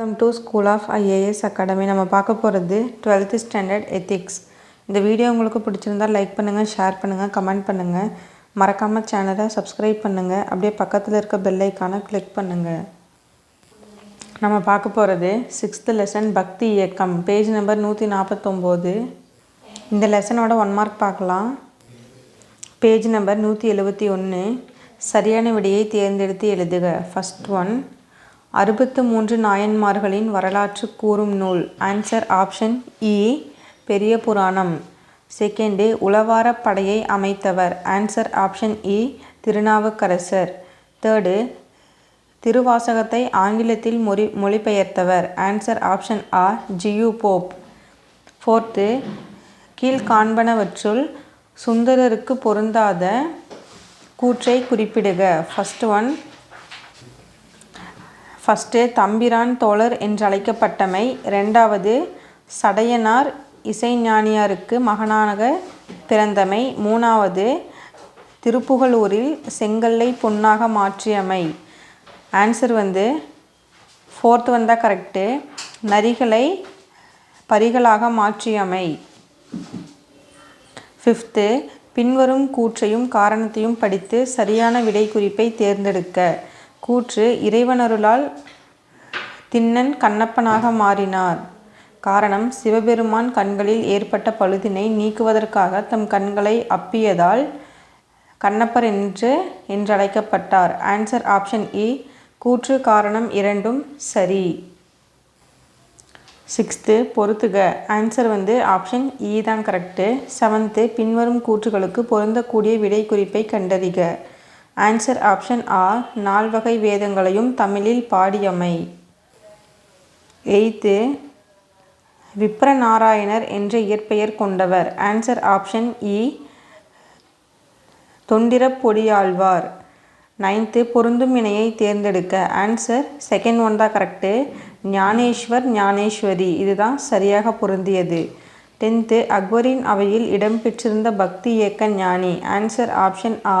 Welcome to school of IAS academy நம்ம பார்க்க போகிறது டுவெல்த்து ஸ்டாண்டர்ட் எத்திக்ஸ் இந்த வீடியோ உங்களுக்கு பிடிச்சிருந்தா லைக் பண்ணுங்கள் ஷேர் பண்ணுங்கள் கமெண்ட் பண்ணுங்கள் மறக்காமல் சேனலை சப்ஸ்கிரைப் பண்ணுங்கள் அப்படியே பக்கத்தில் இருக்க பெல் கிளிக் பண்ணுங்கள் நம்ம பார்க்க போகிறது சிக்ஸ்த்து லெசன் பக்தி இயக்கம். பேஜ் நம்பர் நூற்றி நாற்பத்தொம்போது இந்த லெசனோட ஒன் மார்க் பார்க்கலாம். பேஜ் நம்பர் நூற்றி எழுபத்தி ஒன்று சரியான விடையை தேர்ந்தெடுத்து எழுதுக. ஃபஸ்ட் ஒன் அறுபத்து மூன்று நாயன்மார்களின் வரலாற்று கூறும் நூல் ஆன்சர் ஆப்ஷன் இ பெரிய புராணம். செகண்டு உளவாரப் படையை அமைத்தவர். ஆன்சர் ஆப்ஷன் இ திருநாவுக்கரசர். தேர்டு திருவாசகத்தை ஆங்கிலத்தில் மொழி மொழிபெயர்த்தவர். ஆன்சர் ஆப்ஷன் ஆ ஜியு போப் ஃபோர்த்து கீழ்காண்பனவற்றுள் சுந்தரருக்கு பொருந்தாத கூற்றை குறிப்பிடுக. ஃபஸ்ட் ஒன் ஃபஸ்ட்டு தம்பிரான் தோழர் என்றழைக்கப்பட்டமை ரெண்டாவது சடையனார் இசைஞானியாருக்கு மகனாக பிறந்தமை மூணாவது திருப்புகலூரில் செங்கல்லை பொன்னாக மாற்றியமை. ஆன்சர் வந்து ஃபோர்த் வந்தால் கரெக்டு நரிகளை பரிகளாக மாற்றியமை. ஃபிஃப்த்து பின்வரும் கூற்றையும் காரணத்தையும் படித்து சரியான விடை குறிப்பை தேர்ந்தெடுக்க. கூற்று இறைவனருளால் திண்ணன் கண்ணப்பனாக மாறினார். காரணம் சிவபெருமான் கண்களில் ஏற்பட்ட பழுதினை நீக்குவதற்காக தம் கண்களை அப்பியதால் கண்ணப்பர் என்று என்றழைக்கப்பட்டார். ஆன்சர் ஆப்ஷன் இ கூற்று காரணம் இரண்டும் சரி. சிக்ஸ்த்து பொறுத்துக. ஆன்சர் வந்து ஆப்ஷன் இ e தான் கரெக்டு செவன்த்து பின்வரும் கூற்றுகளுக்கு பொருந்தக்கூடிய விடை குறிப்பை கண்டறிக. ஆன்சர் ஆப்ஷன் ஆ நால்வகை வேதங்களையும் தமிழில் பாடியமை. எய்த்து விப்ரநாராயணர் என்ற இயற்பெயர் கொண்டவர். ஆன்சர் ஆப்ஷன் இ e, தொண்டிரப்பொடியாழ்வார் நைன்த்து பொருந்தும் இணையை தேர்ந்தெடுக்க. ஆன்சர் செகண்ட் ஒன் தான் கரெக்டு ஞானேஸ்வர் ஞானேஸ்வரி. இதுதான் சரியாக பொருந்தியது. டென்த்து அக்பரின் அவையில் இடம்பெற்றிருந்த பக்தி இயக்க ஞானி. ஆன்சர் ஆப்ஷன் ஆ